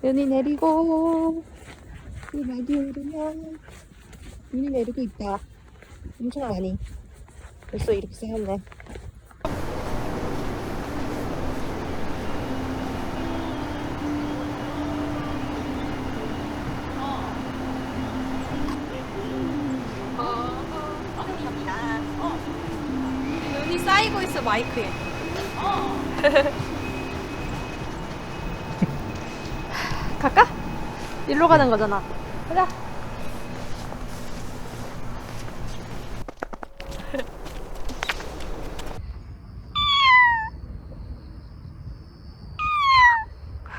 눈이 내리고 이 날이 오르면 눈이 내리고 있다. 엄청 많이. 벌써 이렇게 쌓였네. 눈이 쌓이고 있어 마이크에. 갈까? 일로 가는 거잖아. 가자.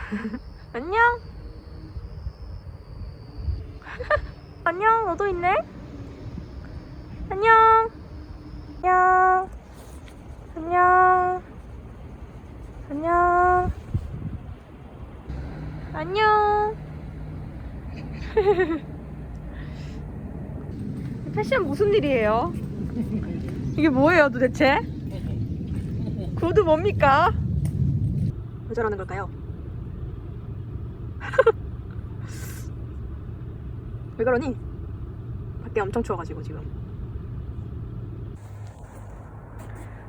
안녕. 안녕, 너도 있네? 안녕. 안녕. 안녕. 패션 무슨 일이에요? 이게 뭐예요 도대체? 구두 뭡니까? 왜 저러는 걸까요? 왜 그러니? 밖에 엄청 추워가지고 지금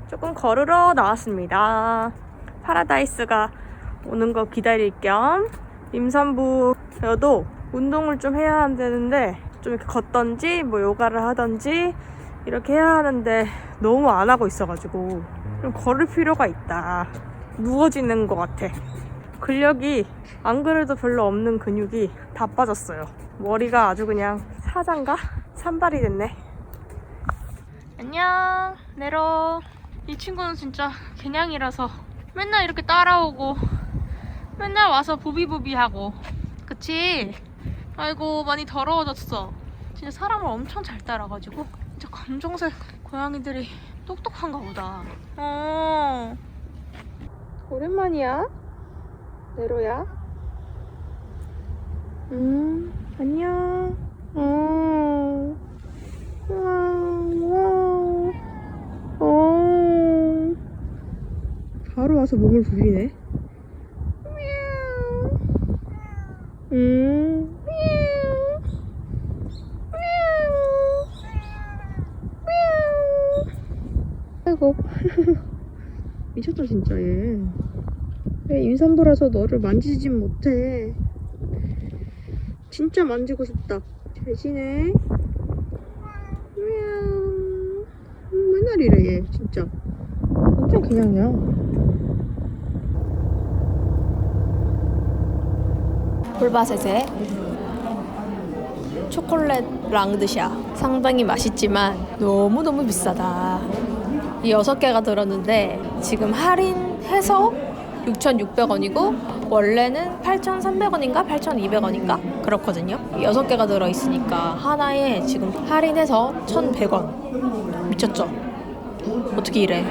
조금 걸으러 나왔습니다 파라다이스가 오는 거 기다릴 겸 임산부여도 운동을 좀 해야 되는데 좀 이렇게 걷던지 뭐 요가를 하던지 이렇게 해야 하는데 너무 안 하고 있어가지고 좀 걸을 필요가 있다. 누워지는 것 같아. 근력이 안 그래도 별로 없는 근육이 다 빠졌어요. 머리가 아주 그냥 사장가? 산발이 됐네. 안녕. 네로 이 친구는 진짜 개냥이라서 맨날 이렇게 따라오고 맨날 와서 부비부비하고. 그치? 아이고 많이 더러워졌어. 진짜 사람을 엄청 잘 따라가지고. 진짜 검정색 고양이들이 똑똑한가 보다. 어. 오랜만이야. 네로야. 음 안녕. 어. 우와 우와 어. 바로 와서 몸을 부비네 음. 아이고 미쳤다 진짜 얘. 왜 임산부라서 너를 만지진 못해. 진짜 만지고 싶다. 미야옹. 음, 맨날 이래 얘 진짜. 완전 그냥이야. 폴바셋의 초콜릿 랑드샤. 상당히 맛있지만 너무너무 비싸다. 이 6개가 들었는데 지금 할인해서 6,600원이고 원래는 8,300원인가 8,200원인가 그렇거든요. 6개가 들어있으니까 하나에 지금 할인해서 1,100원. 미쳤죠? 어떻게 이래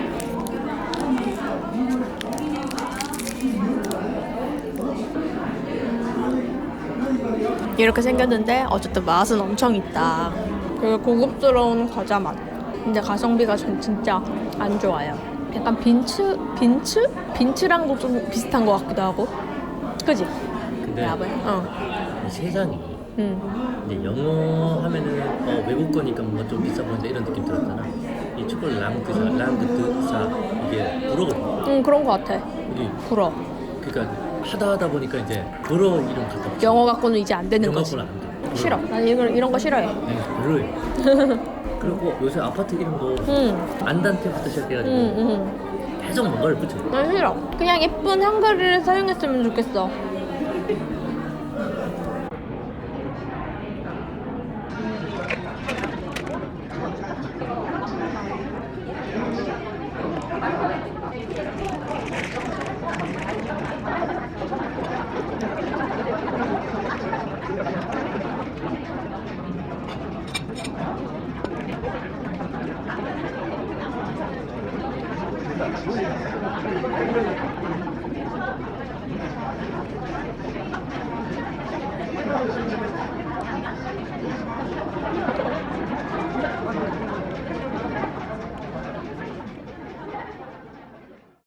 이렇게 생겼는데 어쨌든 맛은 엄청 있다. 되게 고급스러운 과자 맛. 근데 가성비가 전 진짜 안 좋아요. 약간 빈츠? 빈츠? 빈츠랑도 좀 비슷한 것 같기도 하고. 그지? 근데 야분. 어. 이 세상이 응. 이제 영어 하면은 어, 외국 거니까 뭔가 좀 비싸 보인다 이런 느낌 들었잖아. 이 초콜릿 랑그사, 랑그드사 이게 불어거든. 응, 그런 것 같아. 불어. 그러니까 하다 하다 보니까 이제 불어 이름 갖다 붙여. 영어 갖고는 이제 안 되는 거지. 영어는 안 돼. 싫어. 난 이런, 이런 거 싫어해. 네, 불어요. 그리고 요새 아파트 이름도 응. 안단테부터 시작해가지고 응, 응. 계속 뭔가를 붙여. 난 싫어. 그냥 예쁜 한글을 사용했으면 좋겠어. Thank you.